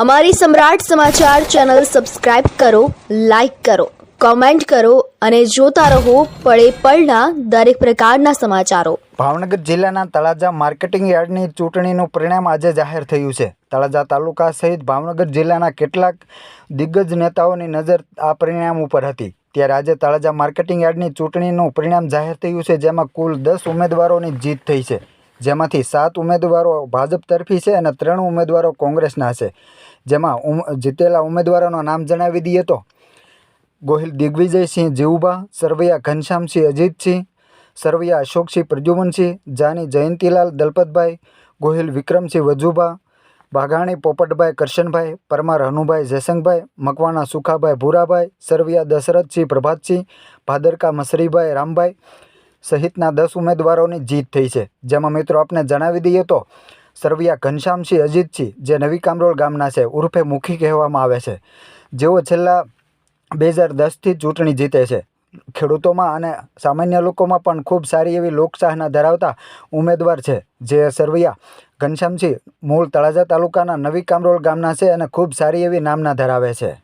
અમારી સમ્રાટ સમાચાર channel subscribe કરો, લાઇક કરો, કોમેન્ટ કરો અને જોતા રહો પળે પળના દરેક પ્રકારના સમાચારો. ભાવનગર જિલ્લાના તળાજા માર્કેટિંગ યાર્ડની ચૂંટણીનું પરિણામ આજે જાહેર થયું છે. તળાજા તાલુકા સહિત ભાવનગર જિલ્લાના કેટલાક દિગ્ગજ નેતાઓની નજર આ પરિણામ ઉપર હતી. ત્યારે આજે તળાજા માર્કેટિંગ યાર્ડની ચૂંટણીનું પરિણામ જાહેર થયું છે, જેમાં કુલ દસ ઉમેદવારોની જીત થઈ છે. જેમાંથી સાત ઉમેદવારો ભાજપ તરફી છે અને ત્રણ ઉમેદવારો કોંગ્રેસના છે. જેમાં જીતેલા ઉમેદવારોના નામ જણાવી દઈએ તો, ગોહિલ દિગ્વિજયસિંહ જીવુભા સરવૈયા ઘનશ્યામસિંહ અજીતસિંહ, સરવૈયા અશોકસિંહ પ્રદ્યુમનસિંહ, જાની જયંતીલાલ દલપતભાઈ, ગોહિલ વિક્રમસિંહ વજુભા, બાઘાણી પોપટભાઈ કરશનભાઈ, પરમાર હનુભાઈ જયસંગભાઈ મકવાણા સુખાભાઈ ભૂરાભાઈ, સરવિયા દશરથસિંહ પ્રભાતસિંહ, ભાદરકા મસરીભાઈ રામભાઈ સહિતના દસ ઉમેદવારોની જીત થઈ છે. જેમાં મિત્રો આપને જણાવી દઈએ તો, સરવિયા ઘનશ્યામસિંહ અજીતસિંહ, જે નવી કામરોળ ગામના છે, ઉર્ફે મુખી કહેવામાં આવે છે. જેઓ છેલ્લા બે હજાર દસથી ચૂંટણી જીતે છે. ખેડૂતોમાં અને સામાન્ય લોકોમાં પણ ખૂબ સારી એવી લોકસાહના ધરાવતા ઉમેદવાર છે. જે સરવૈયા ઘનશ્યામસિંહ મૂળ તળાજા તાલુકાના નવી કામરોળ ગામના છે અને ખૂબ સારી એવી નામના ધરાવે છે.